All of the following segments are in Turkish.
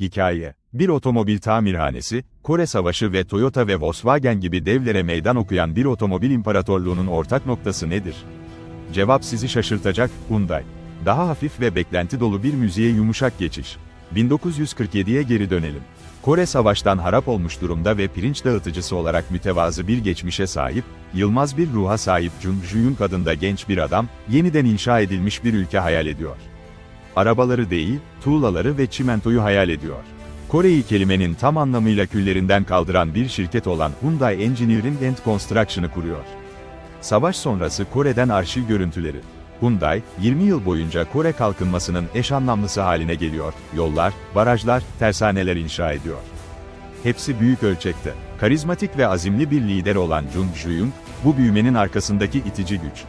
Hikaye Bir otomobil tamirhanesi, Kore Savaşı ve Toyota ve Volkswagen gibi devlere meydan okuyan bir otomobil imparatorluğunun ortak noktası nedir? Cevap sizi şaşırtacak, Hyundai. Daha hafif ve beklenti dolu bir müziğe yumuşak geçiş. 1947'ye geri dönelim. Kore savaştan harap olmuş durumda ve pirinç dağıtıcısı olarak mütevazı bir geçmişe sahip, yılmaz bir ruha sahip Jun Juyung adında genç bir adam, yeniden inşa edilmiş bir ülke hayal ediyor. Arabaları değil, tuğlaları ve çimentoyu hayal ediyor. Kore'yi kelimenin tam anlamıyla küllerinden kaldıran bir şirket olan Hyundai Engineering and Construction'ı kuruyor. Savaş sonrası Kore'den arşiv görüntüleri. Hyundai, 20 yıl boyunca Kore kalkınmasının eş anlamlısı haline geliyor, yollar, barajlar, tersaneler inşa ediyor. Hepsi büyük ölçekte. Karizmatik ve azimli bir lider olan Jun Juyung, bu büyümenin arkasındaki itici güç.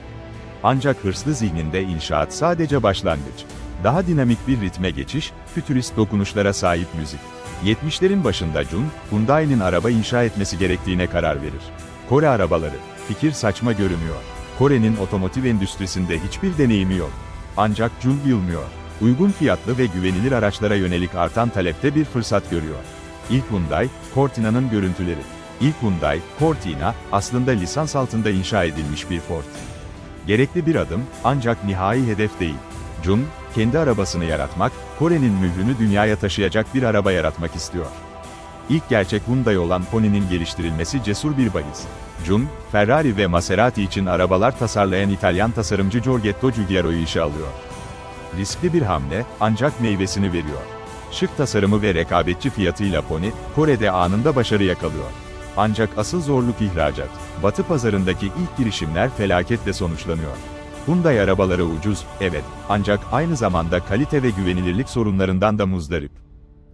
Ancak hırslı zihninde inşaat sadece başlangıç. Daha dinamik bir ritme geçiş, fütürist dokunuşlara sahip müzik. 70'lerin başında Jun, Hyundai'nin araba inşa etmesi gerektiğine karar verir. Kore arabaları, fikir saçma görünüyor. Kore'nin otomotiv endüstrisinde hiçbir deneyimi yok. Ancak Jun yılmıyor. Uygun fiyatlı ve güvenilir araçlara yönelik artan talepte bir fırsat görüyor. İlk Hyundai, Cortina'nın görüntüleri. İlk Hyundai, Cortina, aslında lisans altında inşa edilmiş bir Ford. Gerekli bir adım, ancak nihai hedef değil. Jun, kendi arabasını yaratmak, Kore'nin mührünü dünyaya taşıyacak bir araba yaratmak istiyor. İlk gerçek Hyundai olan Pony'nin geliştirilmesi cesur bir bahis. Jun, Ferrari ve Maserati için arabalar tasarlayan İtalyan tasarımcı Giorgetto Giugiaro'yu işe alıyor. Riskli bir hamle, ancak meyvesini veriyor. Şık tasarımı ve rekabetçi fiyatıyla Pony, Kore'de anında başarı yakalıyor. Ancak asıl zorluk ihracat. Batı pazarındaki ilk girişimler felaketle sonuçlanıyor. Hyundai arabaları ucuz, evet, ancak aynı zamanda kalite ve güvenilirlik sorunlarından da muzdarip.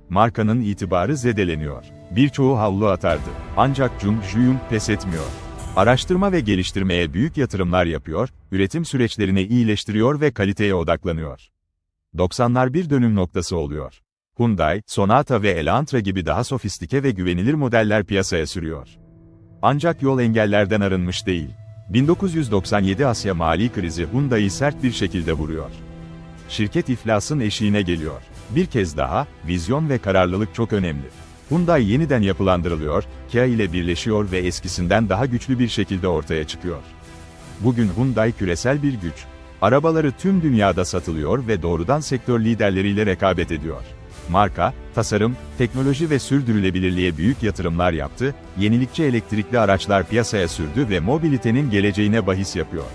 Markanın itibarı zedeleniyor. Birçoğu havlu atardı. Ancak Jung Juyung pes etmiyor. Araştırma ve geliştirmeye büyük yatırımlar yapıyor, üretim süreçlerini iyileştiriyor ve kaliteye odaklanıyor. 90'lar bir dönüm noktası oluyor. Hyundai, Sonata ve Elantra gibi daha sofistike ve güvenilir modeller piyasaya sürüyor. Ancak yol engellerden arınmış değil. 1997 Asya mali krizi Hyundai'yi sert bir şekilde vuruyor. Şirket iflasın eşiğine geliyor. Bir kez daha, vizyon ve kararlılık çok önemli. Hyundai yeniden yapılandırılıyor, Kia ile birleşiyor ve eskisinden daha güçlü bir şekilde ortaya çıkıyor. Bugün Hyundai küresel bir güç. Arabaları tüm dünyada satılıyor ve doğrudan sektör liderleriyle rekabet ediyor. Marka, tasarım, teknoloji ve sürdürülebilirliğe büyük yatırımlar yaptı, yenilikçi elektrikli araçlar piyasaya sürdü ve mobilitenin geleceğine bahis yapıyor.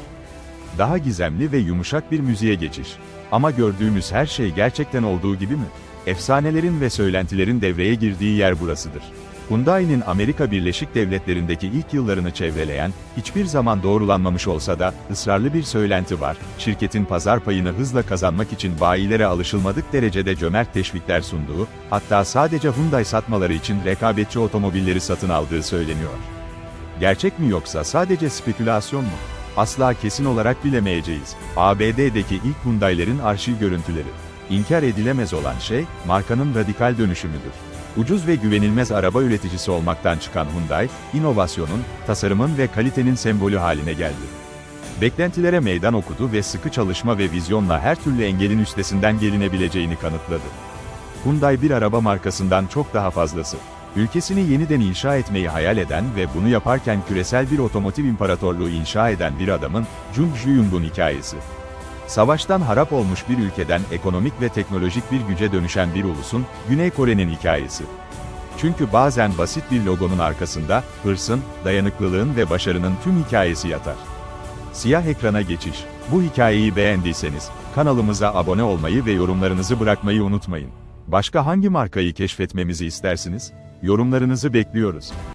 Daha gizemli ve yumuşak bir müziğe geçiş. Ama gördüğümüz her şey gerçekten olduğu gibi mi? Efsanelerin ve söylentilerin devreye girdiği yer burasıdır. Hyundai'nin Amerika Birleşik Devletleri'ndeki ilk yıllarını çevreleyen, hiçbir zaman doğrulanmamış olsa da, ısrarlı bir söylenti var, şirketin pazar payını hızla kazanmak için bayilere alışılmadık derecede cömert teşvikler sunduğu, hatta sadece Hyundai satmaları için rekabetçi otomobilleri satın aldığı söyleniyor. Gerçek mi yoksa sadece spekülasyon mu? Asla kesin olarak bilemeyeceğiz. ABD'deki ilk Hyundai'lerin arşiv görüntüleri. İnkar edilemez olan şey, markanın radikal dönüşümüdür. Ucuz ve güvenilmez araba üreticisi olmaktan çıkan Hyundai, inovasyonun, tasarımın ve kalitenin sembolü haline geldi. Beklentilere meydan okudu ve sıkı çalışma ve vizyonla her türlü engelin üstesinden gelinebileceğini kanıtladı. Hyundai bir araba markasından çok daha fazlası. Ülkesini yeniden inşa etmeyi hayal eden ve bunu yaparken küresel bir otomotiv imparatorluğu inşa eden bir adamın, Jung Juyung'un hikayesi. Savaştan harap olmuş bir ülkeden ekonomik ve teknolojik bir güce dönüşen bir ulusun, Güney Kore'nin hikayesi. Çünkü bazen basit bir logonun arkasında, hırsın, dayanıklılığın ve başarının tüm hikayesi yatar. Siyah ekrana geçiş. Bu hikayeyi beğendiyseniz, kanalımıza abone olmayı ve yorumlarınızı bırakmayı unutmayın. Başka hangi markayı keşfetmemizi istersiniz? Yorumlarınızı bekliyoruz.